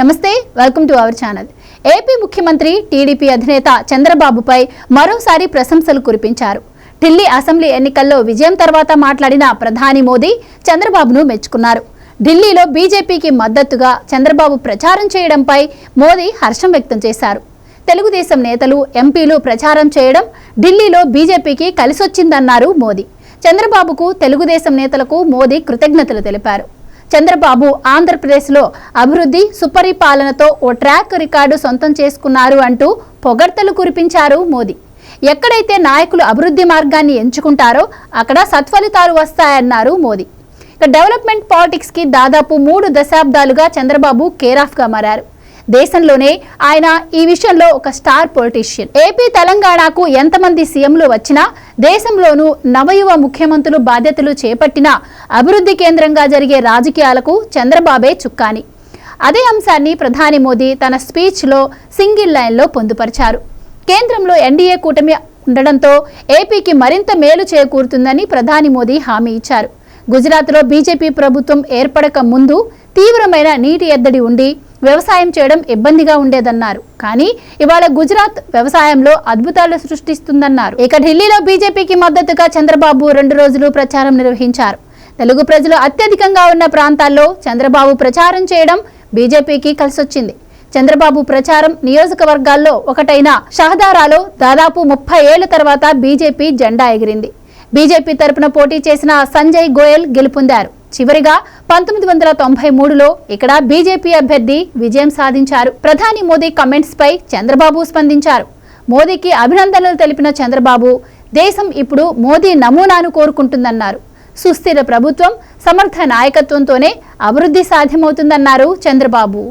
నమస్తే welcome to our channel AP ముఖ్యమంత్రి TDP అధినేత చంద్రబాబుపై మరోసారి ప్రశంసలు కురిపించారు. ఢిల్లీ అసెంబ్లీ ఎన్నికల్లో విజయం తర్వాత మాట్లాడిన ప్రధాని మోదీ చంద్రబాబును మెచ్చుకున్నారు. ఢిల్లీలో బీజేపీకి మద్దతుగా చంద్రబాబు ప్రచారం చేయడంపై మోదీ హర్షం వ్యక్తం చేశారు. తెలుగుదేశం నేతలు ఎంపీలు ప్రచారం చేయడం ఢిల్లీలో బీజేపీకి కలిసొచ్చిందన్నారు మోదీ. చంద్రబాబుకు తెలుగుదేశం నేతలకు మోదీ కృతజ్ఞతలు తెలిపారు. చంద్రబాబు ఆంధ్రప్రదేశ్లో అభివృద్ధి సుపరిపాలనతో ఓ ట్రాక్ రికార్డు సొంతం చేసుకున్నారు అంటూ పొగడ్తలు కురిపించారు మోదీ. ఎక్కడైతే నాయకులు అభివృద్ధి మార్గాన్ని ఎంచుకుంటారో అక్కడ సత్ఫలితాలు వస్తాయన్నారు మోదీ. ఇక డెవలప్మెంట్ పాలిటిక్స్కి దాదాపు మూడు దశాబ్దాలుగా చంద్రబాబు కేరాఫ్గా మారారు. దేశంలోనే ఆయన ఈ విషయంలో ఒక స్టార్ పొలిటీషియన్. ఏపీ తెలంగాణకు ఎంతమంది సీఎంలు వచ్చినా దేశంలోనూ నవయువ ముఖ్యమంత్రులు బాధ్యతలు చేపట్టినా అభివృద్ధి కేంద్రంగా జరిగే రాజకీయాలకు చంద్రబాబే చుక్కాని. అదే అంశాన్ని ప్రధాని మోదీ తన స్పీచ్లో సింగిల్ లైన్లో పొందుపరిచారు. కేంద్రంలో ఎన్డీఏ కూటమి ఉండడంతో ఏపీకి మరింత మేలు చేకూరుతుందని ప్రధాని మోదీ హామీ ఇచ్చారు. గుజరాత్లో బీజేపీ ప్రభుత్వం ఏర్పడక ముందు తీవ్రమైన నీటి ఎద్దడి ఉండి వ్యవసాయం చేయడం ఇబ్బందిగా ఉండేదన్నారు. కానీ ఇవాళ గుజరాత్ వ్యవసాయంలో అద్భుతాలు సృష్టిస్తుందన్నారు. ఇక ఢిల్లీలో బీజేపీకి మద్దతుగా చంద్రబాబు రెండు రోజులు ప్రచారం నిర్వహించారు. తెలుగు ప్రజలు అత్యధికంగా ఉన్న ప్రాంతాల్లో చంద్రబాబు ప్రచారం చేయడం బీజేపీకి కలిసొచ్చింది. చంద్రబాబు ప్రచారం నియోజకవర్గాల్లో ఒకటైన షహదారాలో దాదాపు ముప్పై ఏళ్ళ తర్వాత బీజేపీ జెండా ఎగిరింది. బీజేపీ తరపున పోటీ చేసిన సంజయ్ గోయల్ గెలుపొందారు. చివరిగా పంతొమ్మిది వందల తొంభై మూడులో ఇక్కడ బీజేపీ అభ్యర్థి విజయం సాధించారు. ప్రధాని మోదీ కమెంట్స్ పై చంద్రబాబు స్పందించారు. మోదీకి అభినందనలు తెలిపిన చంద్రబాబు దేశం ఇప్పుడు మోదీ నమూనాను కోరుకుంటుందన్నారు. సుస్థిర ప్రభుత్వం సమర్థ నాయకత్వంతోనే అభివృద్ధి సాధ్యమవుతుందన్నారు చంద్రబాబు.